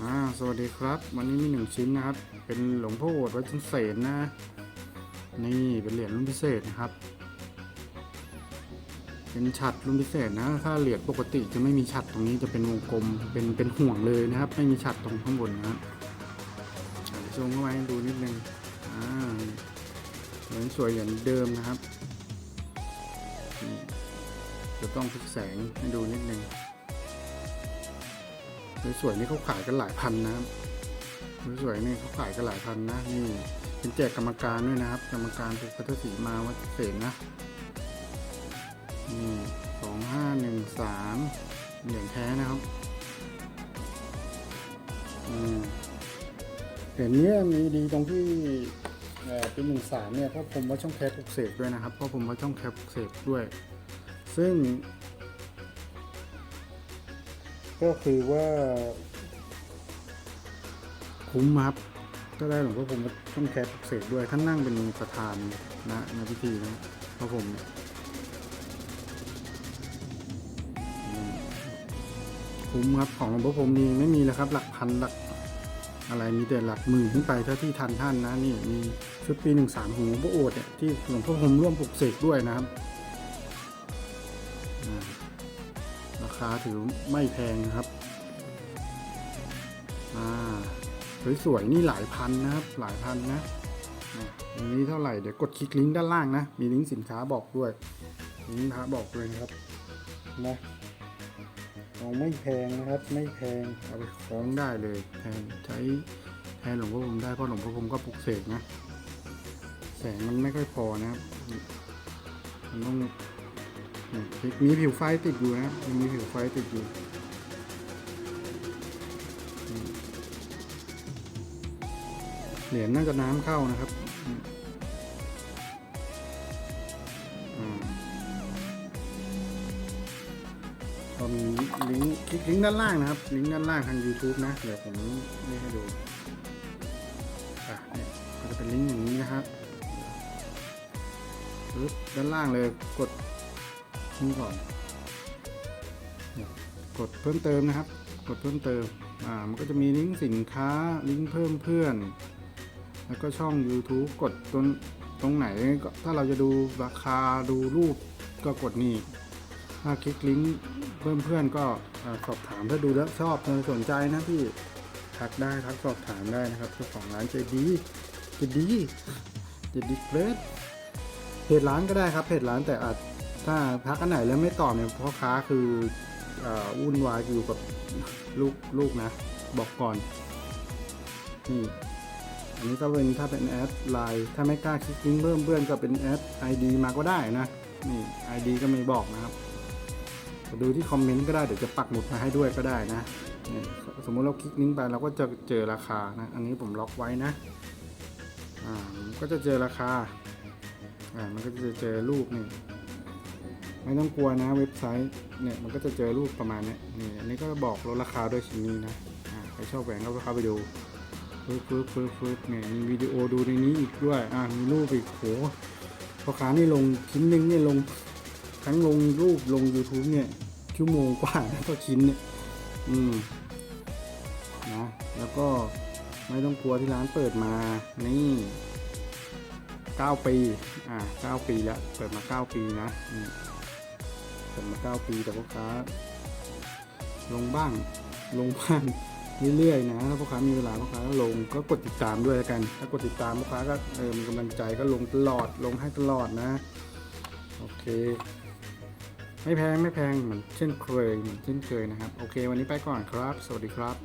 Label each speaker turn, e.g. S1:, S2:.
S1: อ่าสวัสดีครับ วันนี้มีหนึ่งชิ้นนะครับ เป็นหลวงพ่อโอษฐ์วัดชุนเสนนะ นี่เป็นเหรียญรุ่นพิเศษนะครับ เป็นฉัดรุ่นพิเศษนะ ถ้าเหรียญปกติจะไม่มีฉัดตรงนี้จะเป็นวงกลม เป็นเป็นห่วงเลยนะครับ ไม่มีฉัดตรงข้างบนนะครับอ่าเดี๋ยวซูมเข้ามาให้ดูนิดนึงอ่าเหรียญสวยเหรียญเดิมนะครับจะต้องพลิกแสงให้ดูนิดนึง สวยๆนี่เขาขายกันหลายพันนะครับสวยๆนี่เขาขายกันหลายพันนะนี่เป็นแจกกรรมการด้วยนะครับ กรรมการถูกพัทสีมาวัดเศษนะนี่สองห้าหนึ่งสามเหรียญแท้นะครับเหรียญเนี้ยมีดีตรงที่เป็นหนึ่งสามเนี่ยเพราะผมว่าช่องแคปปลุกเสกด้วยนะครับเพราะผมว่าช่องแคปปลุกเสกด้วย ซึ่ง ก็คือว่าคุ้มครับก็ได้หลวงพ่อผมต้องแคปเสกด้วยท่านนั่งเป็นประธานนะในพิธีนะพระผมคุ้มครับของหลวงพ่อผมนี่ไม่มีแล้วครับ หลักพันหลักอะไรมีแต่หลักหมื่นขึ้นไปถ้าที่ทันท่านนะนี่มีชุดปีหนึ่งสามของหลวงพ่อโอษฐ์เนี่ยที่หลวงพ่อผมร่วมปลุกเสกด้วยนะครับ คาถือไม่แพงนะครับอ่าสวยๆนี่หลายพันนะครับ หลายพันนะอันนี้เท่าไหร่เดี๋ยวกดคลิกลิงก์ด้านล่างนะ มีลิงก์สินค้าบอกด้วยลิงก์พระบอกด้วยนะครับนะของไม่แพงนะครับไม่แพงเอาไปคล้องได้เลยแทนใช้แทนหลวงพ่อผมได้เพราะหลวงพ่อผมก็ปลุกเสกนะแสงมันไม่ค่อยพอนะครับมันต้อง มีผิวไฟติดอยู่นะยังมีผิวไฟติดอยู่เหรียญน่าจะน้ำเข้านะครับอืมอ่าก็มีลิงก์คลิกลิงก์ด้านล่างนะครับ ลิงก์ด้านล่างทาง YouTube นะ เดี๋ยวผมนี่ให้ดูอะเนี่ยก็จะเป็นลิงก์อย่างนี้นะครับปึ๊บด้านล่างเลยกด นี่ก่อน กดเพิ่มเติมนะครับ กดเพิ่มเติม อ่า มันก็จะมีลิงก์สินค้า ลิงก์เพิ่มเพื่อน แล้วก็ช่อง YouTube กดตรงตรงไหนก็ถ้าเราจะดูราคาดูรูปก็กดนี่ ถ้าคลิกลิงก์เพิ่มเพื่อนก็สอบถามถ้าดูแล้วชอบสนใจนะพี่ทักได้ทักสอบถามได้นะครับเจ้าของร้านใจดีใจดีใจดีเกรดเพจร้านก็ได้ครับเพจร้านแต่อาจ ถ้าทักอันไหนแล้วไม่ตอบเนี่ยพ่อค้าคือวุ่นวายอยู่กับลูกลูกนะ บอกก่อนนี่อันนี้ก็เป็นถ้าเป็นแอดไลน์ถ้าไม่กล้าคลิกลิงก์เพิ่มเพื่อนก็เป็นแอด ID มาก็ได้นะนี่ ID ก็ไม่บอกนะครับดูที่คอมเมนต์ก็ได้เดี๋ยวจะปักหมุดมาให้ด้วยก็ได้นะนี่สมมุติเราคลิกลิงก์ไปเราก็จะเจอราคานะ อันนี้ผมล็อกไว้นะอ่าก็จะเจอราคาอ่ามันก็จะเจอรูปนี่ ไม่ต้องกลัวนะเว็บไซต์เนี่ยมันก็จะเจอรูปประมาณนี้นี่อันนี้ก็บอกลดราคาด้วยชิ้นนี้นะใครชอบแหวนก็เข้าไปดูฟึบฟึบฟึบฟึบเนี่ยมีวิดีโอดูในนี้อีกด้วยอ่ามีรูปอีกโหพ่อค้านี่ลงชิ้นหนึงเนี่ยลงทั้งลงรูปลง YouTube เนี่ยชั่วโมงกว่านะต่อชิ้นเนี่ยอืมนะแล้วก็ไม่ต้องกลัวที่ร้านเปิดมานี่9ปี อ่า9ปีแล้ว เปิดมา 9 ปีนะอืม ดมา 9 ปีแต่พ่อค้า ลงบ้างลงบ้างเรื่อยๆนะถ้าพ่อค้ามีเวลาพ่อค้าก็ลงก็กดติดตามด้วยแล้วกัน ถ้ากดติดตามพ่อค้าก็เออมีกำลังใจก็ลงตลอดลงให้ตลอดนะโอเค ไม่แพงไม่แพงเหมือนเช่นเคยเหมือนเช่นเคยนะครับ โอเค วันนี้ไปก่อนครับ สวัสดีครับ